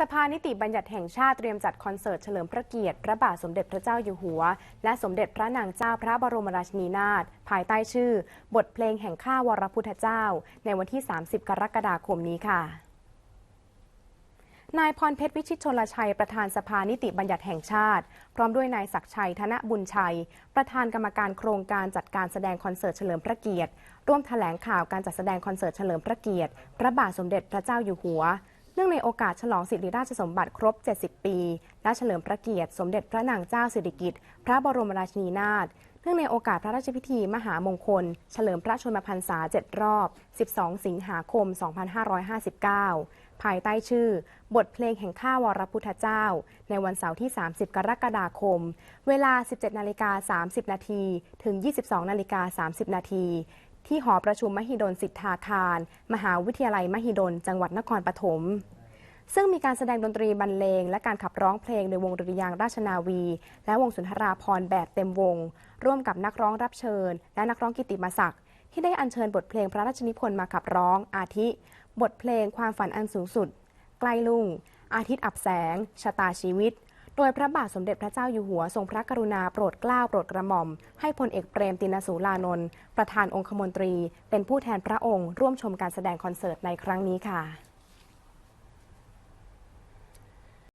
สภานิติบัญญัติแห่งชาติเตรียมจัดคอนเสิร์ตเฉลิมพระเกียรติ พระบาทสมเด็จพระเจ้าอยู่หัว และสมเด็จพระนางเจ้าพระบรมราชินีนาถภายใต้ชื่อ บทเพลงแห่งข้าวรพุทธเจ้า ในวันที่ 30 กรกฎาคมนี้ค่ะนายพรเพชรวิชิตชนลชัย ประธานสภานิติบัญญัติแห่งชาติ พร้อมด้วยนายศักชัยธนบุญชัย ประธานกรรมการโครงการจัดการแสดงคอนเสิร์ตเฉลิมพระเกียรติ ร่วมแถลงข่าวการจัดแสดงคอนเสิร์ตเฉลิมพระเกียรติ พระบาทสมเด็จพระเจ้าอยู่หัว นื่องในโอกาสฉลองสิริราชสมบัติครบ 70 ปี และเฉลิมพระเกียรติสมเด็จพระนางเจ้าสิริกิติ์พระบรมราชินีนาถเนื่องในโอกาสพระราชพิธีมหามงคล เฉลิมพระชนมพรรษา 7 รอบ 12 สิงหาคม 2559 ภายใต้ชื่อ บทเพลงแห่งข้าวรพุทธเจ้า ในวันเสาร์ที่ 30 กรกฎาคม เวลา 17นาฬิกา30 นาทีถึง 22นาฬิกา30 นาที ที่หอประชุมมหิดลสิทธาคาร มหาวิทยาลัยมหิดล จังหวัดนครปฐมซึ่งมีการแสดงดนตรีบรรเลง และการขับร้องเพลงโดยวงดุริยางราชนาวี และวงสุนทราพรแบบเต็มวง ร่วมกับนักร้องรับเชิญ และนักร้องกิตติมศักดิ์ที่ได้อัญเชิญบทเพลงพระราชนิพนธ์มาขับร้อง อาทิ บทเพลงความฝันอันสูงสุด ใกล้ลุ่ง อาทิตย์อับแสงชะตาชีวิต โดยพระบาทสมเด็จพระเจ้าอยู่หัวทรงพระกรุณาโปรดเกล้าโปรดกระหม่อม ให้พลเอกเปรมตินสูรานนท์ประธานองคมนตรี เป็นผู้แทนพระองค์ ร่วมชมการแสดงคอนเสิร์ตในครั้งนี้ค่ะ